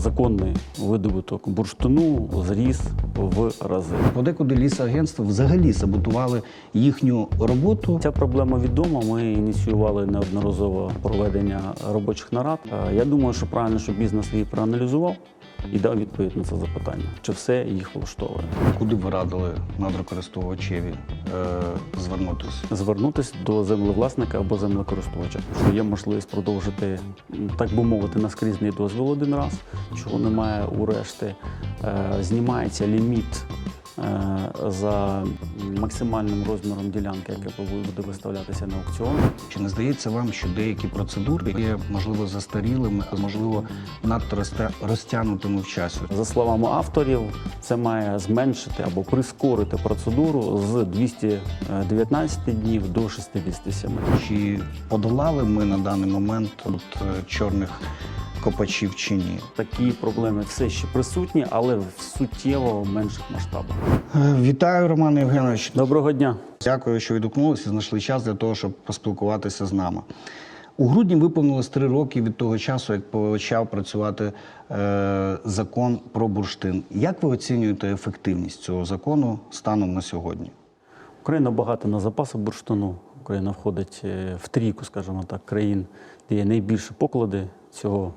законний видобуток бурштину зріс в рази. Подекуди лісагентства взагалі саботували їхню роботу. Ця проблема відома. Ми ініціювали неодноразово проведення робочих нарад. Е, Я думаю, що правильно, що бізнес її проаналізував і дав відповідь на це запитання, чи все їх влаштовує. Куди б ви радили надрокористувачеві е, звернутися? Звернутися до землевласника або землекористувача, що є можливість продовжити, так би мовити, наскрізний дозвіл один раз, чого немає у решти. Е, Знімається ліміт за максимальним розміром ділянки, яка буде виставлятися на аукціон. Чи не здається вам, що деякі процедури є можливо застарілими, а можливо надто розтя- розтягнутими в часі? За словами авторів, це має зменшити або прискорити процедуру з 219 днів до 67. Чи подолали ми на даний момент от, е, чорних копачів чи ні? Такі проблеми все ще присутні, але в суттєво менших масштабах. Е, Вітаю, Роман Євгенович. Доброго дня. Дякую, що відгукнулися знайшли час для того, щоб поспілкуватися з нами. У грудні виповнилось три роки від того часу, як почав працювати е, закон про бурштин. Як ви оцінюєте ефективність цього закону станом на сьогодні? Україна багата на запаси бурштину. Україна входить е, в трійку, скажімо так, країн, де є найбільші поклади цього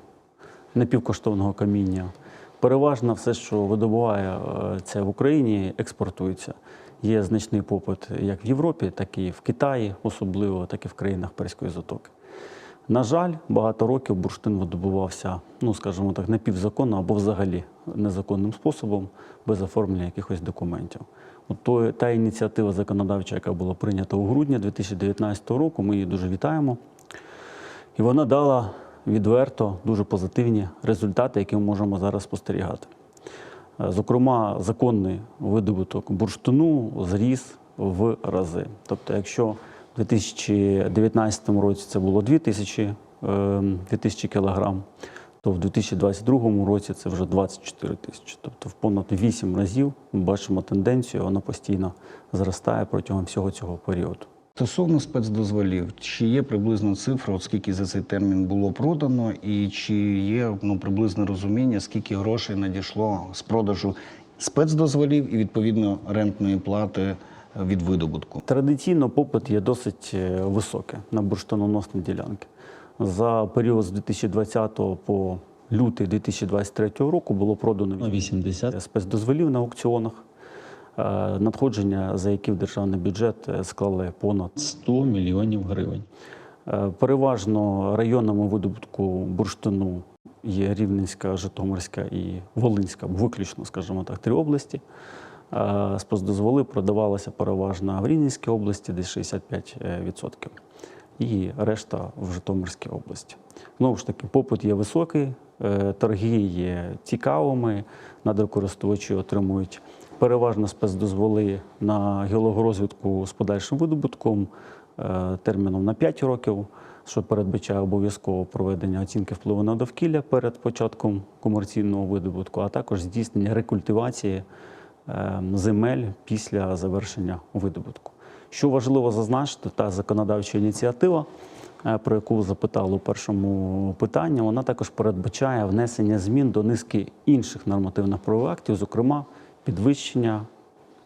напівкоштовного каміння. Переважно все, що видобуває е, це в Україні, експортується. Є значний попит як в Європі, так і в Китаї, особливо, так і в країнах Перської затоки. На жаль, багато років бурштин видобувався, ну скажімо так, напівзаконно або взагалі незаконним способом, без оформлення якихось документів. От то, та ініціатива законодавча, яка була прийнята у грудні 2019 року, ми її дуже вітаємо. І вона дала відверто дуже позитивні результати, які ми можемо зараз спостерігати. Е, Зокрема, законний видобуток бурштину зріс в рази. Тобто, якщо в 2019 році це було 2 тисячі, е, 2 тисячі кілограм, то в 2022 році це вже 24 тисячі. Тобто в понад 8 разів ми бачимо тенденцію, вона постійно зростає протягом всього цього періоду. Стосовно спецдозволів, чи є приблизна цифра, от скільки за цей термін було продано, і чи є ну, приблизне розуміння, скільки грошей надійшло з продажу спецдозволів і відповідно рентної плати від видобутку? Традиційно попит є досить е, високий на бурштиноносні ділянки. За період з 2020 по лютий 2023 року було продано 80 спецдозволів на аукціонах, е, надходження за які в державний бюджет е, склали понад 100 мільйонів гривень. Е, Переважно районами видобутку бурштину є Рівненська, Житомирська і Волинська, виключно, скажімо так, три області. Е, Спецдозволи продавалися переважно в Рівненській області, десь 65%, і решта в Житомирській області. Знову ж таки, попит є високий, е, торги є цікавими, надрокористувачі отримують переважно спецдозволи на геологорозвідку з подальшим видобутком е, терміном на 5 років, що передбачає обов'язково проведення оцінки впливу на довкілля перед початком комерційного видобутку, а також здійснення рекультивації е, земель після завершення видобутку. Що важливо зазначити, та законодавча ініціатива, е, про яку запитали у першому питанні, вона також передбачає внесення змін до низки інших нормативних правових актів, зокрема підвищення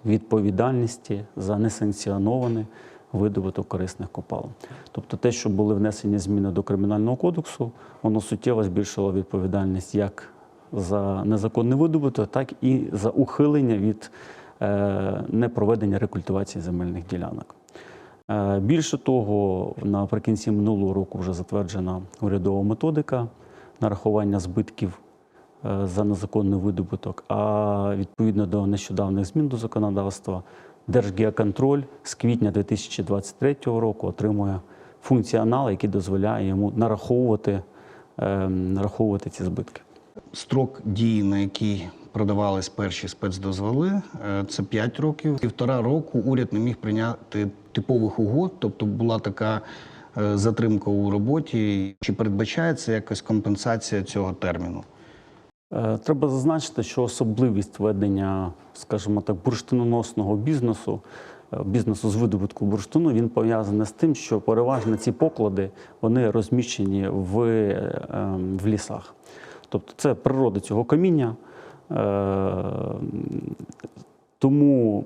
відповідальності за несанкціонований видобуток корисних копалин. Тобто те, що були внесені зміни до Кримінального кодексу, воно суттєво збільшило відповідальність як за незаконний видобуток, так і за ухилення від е, непроведення рекультивації земельних ділянок. Е, Більше того, наприкінці минулого року вже затверджена урядова методика нарахування збитків за незаконний видобуток. А відповідно до нещодавних змін до законодавства, Держгеоконтроль з квітня 2023 року отримує функціонал, який дозволяє йому нараховувати, е, нараховувати ці збитки. Строк дії, на який продавались перші спецдозволи, е, це 5 років. Півтора року уряд не міг прийняти типових угод, тобто була така е, затримка у роботі. Чи передбачається якась компенсація цього терміну? Е, Треба зазначити, що особливість ведення, скажімо так, бурштиноносного бізнесу, е, бізнесу з видобутку бурштину, він пов'язаний з тим, що переважно ці поклади вони розміщені в, е, ем, в лісах. Тобто це природа цього каміння. Тому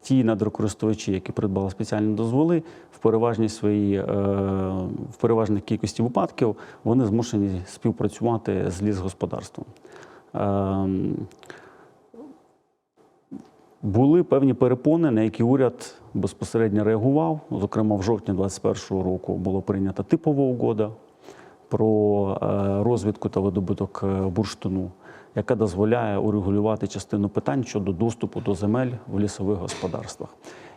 ті надрокористувачі, які придбали спеціальні дозволи, в переважній своїй, е, в переважній кількості випадків вони змушені співпрацювати з лісгосподарством. Ем, були певні перепони, на які уряд безпосередньо реагував. Зокрема, в жовтні 2021 року було прийнята типова угода про е, розвідку та видобуток е, бурштину, яка дозволяє урегулювати частину питань щодо доступу до земель в лісових господарствах.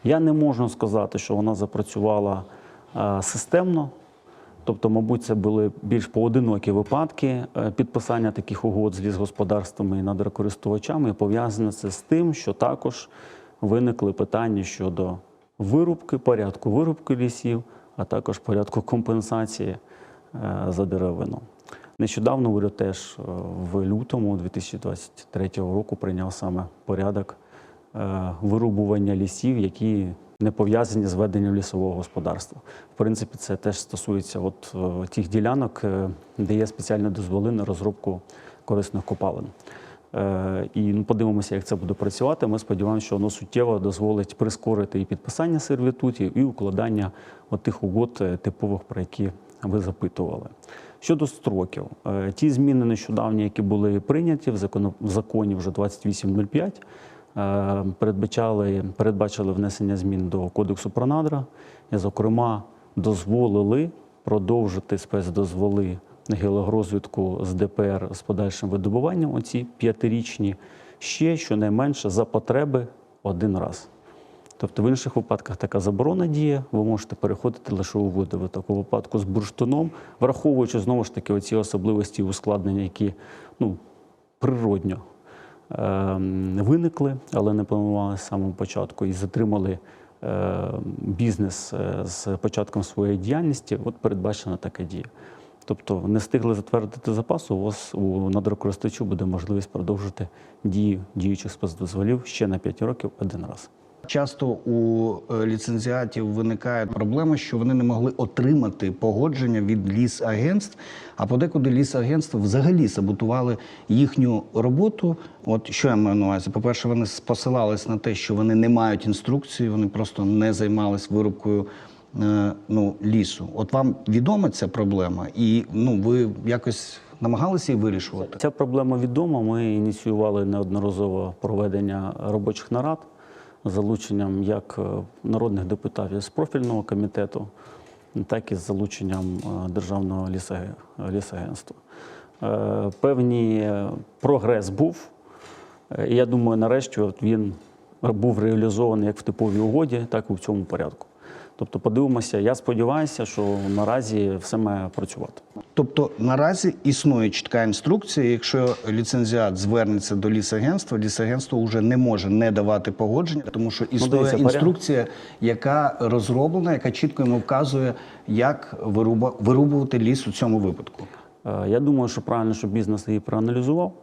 Я не можу сказати, що вона запрацювала е, системно. Тобто, мабуть, це були більш поодинокі випадки е, підписання таких угод з лісгосподарствами і надрокористувачами. І пов'язане це з тим, що також виникли питання щодо вирубки, порядку вирубки лісів, а також порядку компенсації е, за деревину. Нещодавно уряд теж е, в лютому 2023 року прийняв саме порядок е, вирубування лісів, які не пов'язані з веденням лісового господарства. В принципі, це теж стосується от е, тих ділянок, де є спеціальні дозволи на розробку корисних копалин. І ну, подивимося, як це буде працювати. Ми сподіваємося, що воно суттєво дозволить прискорити і підписання сервітутів, і укладання тих угод типових, про які ви запитували. Щодо строків, е, ті зміни нещодавні, які були прийняті в законі вже 2805, е, передбачали, передбачили внесення змін до Кодексу про надра і, зокрема, дозволили продовжити спецдозволи на геологорозвідку з ДПР з подальшим видобуванням, оці п'ятирічні, ще щонайменше за потреби один раз. Тобто в інших випадках така заборона діє, ви можете переходити лише у води в такому випадку з бурштином, враховуючи знову ж таки оці особливості і ускладнення, які ну, природньо ем, виникли, але не планувалися з самого початку і затримали е, бізнес е, з початком своєї діяльності, от передбачена така дія. Тобто не встигли затвердити запасу, у вас у надрокористувачу буде можливість продовжити дію діючих спецдозволів ще на 5 років один раз. Часто у е, ліцензіатів виникає проблема, що вони не могли отримати погодження від лісагентств, а подекуди лісагентства взагалі саботували їхню роботу. От що я маю на увазі? По-перше, вони посилались на те, що вони не мають інструкції, вони просто не займались вирубкою е, ну, лісу. От вам відома ця проблема, і ну ви якось намагалися її вирішувати? Ця проблема відома. Ми ініціювали неодноразово проведення робочих нарад залученням як е, народних депутатів з профільного комітету, так і з залученням е, Державного лісаге- лісагентства. Е, Певний прогрес був. І я думаю, нарешті він був реалізований як в типовій угоді, так і в цьому порядку. Тобто, подивимося, я сподіваюся, що наразі все має працювати. Тобто наразі існує чітка інструкція. Якщо ліцензіат звернеться до лісагентства, лісагентство вже не може не давати погодження, тому що існує дивіться, інструкція, яка розроблена, яка чітко йому вказує, як вируба- вирубувати ліс у цьому випадку. Е, Я думаю, що правильно, щоб бізнес її проаналізував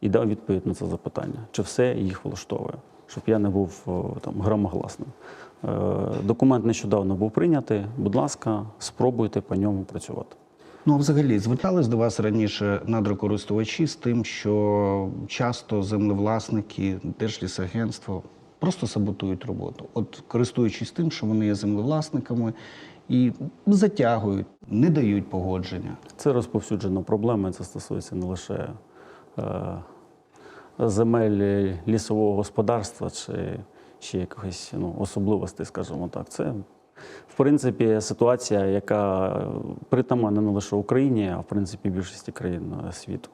і дав відповідь на це запитання, чи все їх влаштовує, щоб я не був о, там громогласним. Е, Документ нещодавно був прийнятий. Будь ласка, спробуйте по ньому працювати. Ну, а взагалі, звертались до вас раніше надрокористувачі з тим, що часто землевласники, держлісагентство просто саботують роботу. От користуючись тим, що вони є землевласниками і затягують, не дають погодження. Це розповсюджена проблема. Це стосується не лише е, земель лісового господарства чи ще якихось ну, особливостей, скажімо так. Це, в принципі, ситуація, яка притаманна не лише Україні, а в принципі більшості країн е, світу.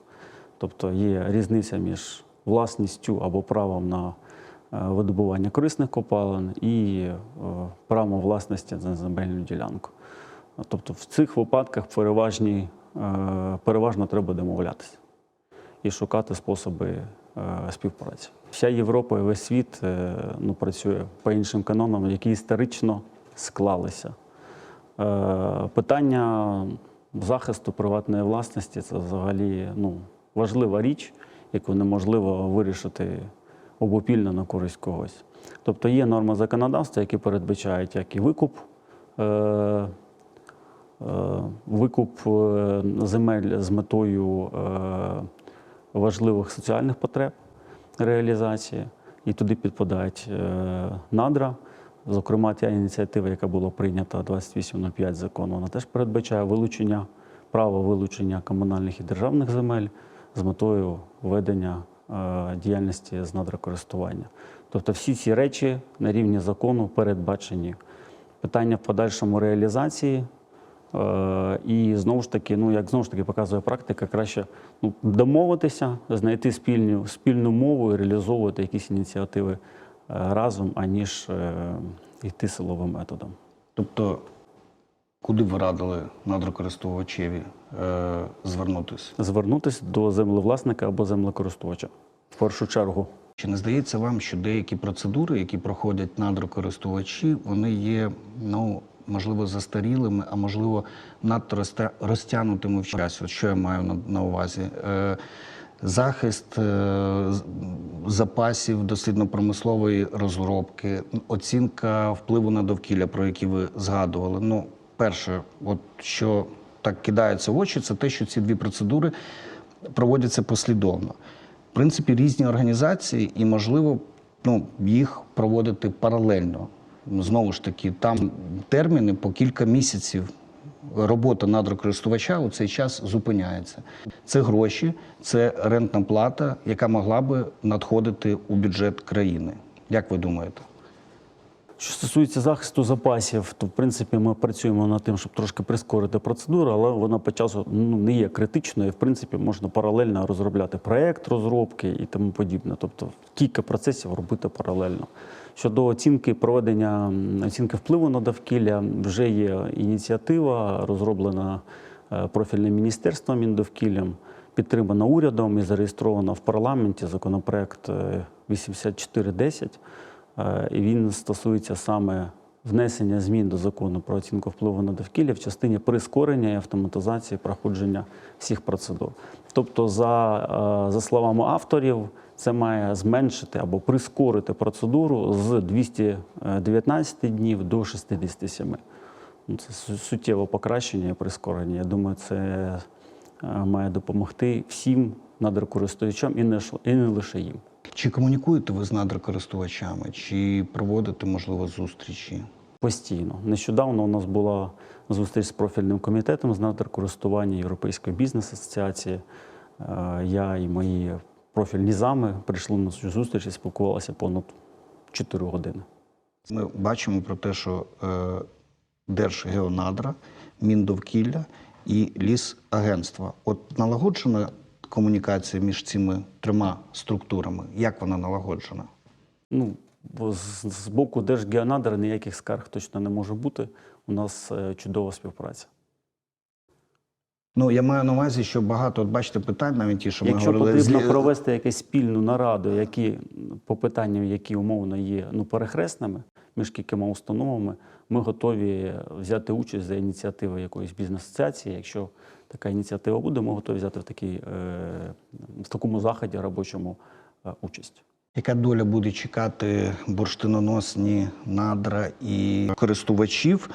Тобто є різниця між власністю або правом на е, видобування корисних копалин і е, правом власності на земельну ділянку. Тобто в цих випадках переважні, переважно треба домовлятися і шукати способи співпраці. Вся Європа і весь світ е, ну, працює по іншим канонам, які історично склалися. Е, Питання захисту приватної власності це взагалі ну, важлива річ, яку неможливо вирішити обопільно на користь когось. Тобто є норми законодавства, які передбачають як і викуп е, викуп земель з метою важливих соціальних потреб реалізації, і туди підпадають е, надра. Зокрема, та ініціатива, яка була прийнята 28.05 закону, вона теж передбачає вилучення, право вилучення комунальних і державних земель з метою ведення е, діяльності з надрокористування. Тобто всі ці речі на рівні закону передбачені. Питання в подальшому реалізації. Е, і знову ж таки, ну як знову ж таки показує практика, краще ну, домовитися, знайти спільну, спільну мову і реалізовувати якісь ініціативи е, разом, аніж е, йти силовим методом. Тобто, куди б ви радили надрокористувачеві е, звернутися? Звернутися до землевласника або землекористувача в першу чергу. Чи не здається вам, що деякі процедури, які проходять надрокористувачі, вони є, ну, можливо, застарілими, а можливо, надто розтя- розтягнутими в часі? От що я маю на, на увазі? Е, захист е, запасів дослідно-промислової розробки, оцінка впливу на довкілля, про які ви згадували. Ну, перше, от що так кидається в очі, це те, що ці дві процедури проводяться послідовно. В принципі, різні організації, і можливо ну, їх проводити паралельно. Знову ж таки, там терміни по кілька місяців. Робота надрокористувача у цей час зупиняється. Це гроші, це рентна плата, яка могла би надходити у бюджет країни. Як ви думаєте? Що стосується захисту запасів, то в принципі ми працюємо над тим, щоб трошки прискорити процедуру, але вона по часу ну, не є критичною. В принципі, можна паралельно розробляти проєкт розробки і тому подібне. Тобто кілька процесів робити паралельно. Щодо оцінки проведення оцінки впливу на довкілля, вже є ініціатива, розроблена е, профільним міністерством Міндовкіллям, підтримана урядом і зареєстрована в парламенті законопроект е, 8410. Е, І він стосується саме внесення змін до закону про оцінку впливу на довкілля в частині прискорення і автоматизації проходження всіх процедур. Тобто, за, е, за словами авторів, це має зменшити або прискорити процедуру з 219 днів до 67. Ну, Це су- суттєве покращення і прискорення. Я думаю, це е, має допомогти всім надрокористувачам і не лише їм. Чи комунікуєте ви з надрокористувачами, чи проводите, можливо, зустрічі? Постійно. Нещодавно у нас була зустріч з профільним комітетом з надрокористування Європейської бізнес-асоціації. Е, Я і мої профільні зами прийшли на цю зустріч і спілкувалися понад 4 години. Ми бачимо про те, що е, Держгеонадра, Міндовкілля і Лісагентства. От налагоджена комунікація між цими трьома структурами. Як вона налагоджена? Ну, з, з боку Держгеонадра ніяких скарг точно не може бути. У нас е, чудова співпраця. Ну я маю на увазі, що багато от бачите питань, навіть ті, що ми Якщо говорили потрібно провести якусь спільну нараду, які по питанням, які умовно є ну, перехресними між кількома установами, ми готові взяти участь за ініціативи якоїсь бізнес-асоціації. Якщо така ініціатива буде, ми готові взяти в, такій, е, в такому заході робочому е, участь. Яка доля буде чекати бурштиноносні надра і користувачів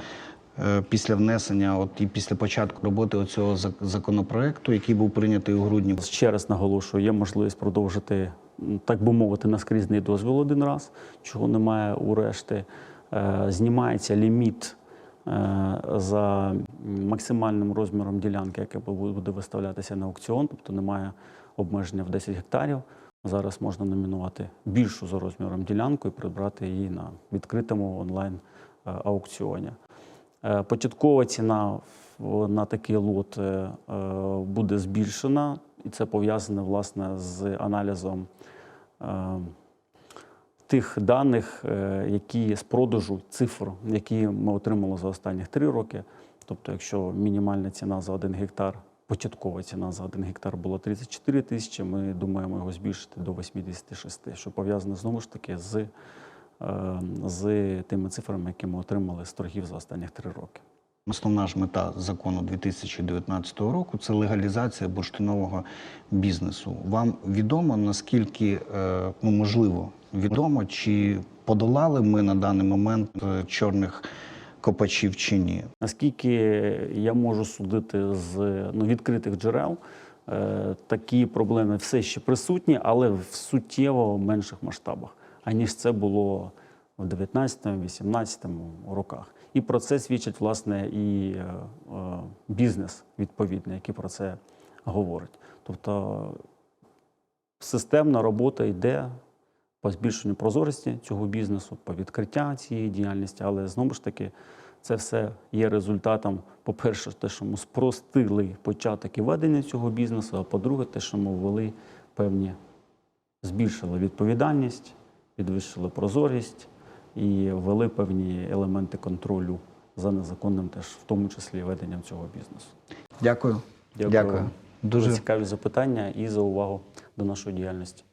е, після внесення, от і після початку роботи цього законопроекту, який був прийнятий у грудні? Ще раз наголошую, є можливість продовжити, так би мовити, наскрізний дозвіл один раз, чого немає у решти. Знімається ліміт за максимальним розміром ділянки, яка буде виставлятися на аукціон, тобто немає обмеження в 10 гектарів. Зараз можна номінувати більшу за розміром ділянку і придбати її на відкритому онлайн е, аукціоні. Е, Початкова ціна на такий лот е, е, буде збільшена, і це пов'язане власне з аналізом е, тих даних, е, які з продажу цифр, які ми отримали за останні три роки. Тобто, якщо мінімальна ціна за один гектар, початкова ціна за один гектар була 34 тисячі, ми думаємо його збільшити до 86, що пов'язане знову ж таки з, е, з тими цифрами, які ми отримали з торгів за останні три роки. Основна ж мета закону 2019 року це легалізація бурштинового бізнесу. Вам відомо наскільки е, ну можливо відомо, чи подолали ми на даний момент е, чорних копачів чи ні. Наскільки я можу судити з ну, відкритих джерел, е, такі проблеми все ще присутні, але в суттєво менших масштабах, аніж це було в 19-18 роках. І про це свідчить власне і е, е, бізнес відповідний, який про це говорить. Тобто системна робота йде по збільшенню прозорості цього бізнесу, по відкриття цієї діяльності, але знову ж таки це все є результатом, по-перше, те, що ми спростили початок і ведення цього бізнесу, а по-друге, те, що ми ввели певні, збільшили відповідальність, підвищили прозорість і ввели певні елементи контролю за незаконним, теж в тому числі веденням цього бізнесу. Дякую. Дякую, Дякую. Дуже цікаві запитання і за увагу до нашої діяльності.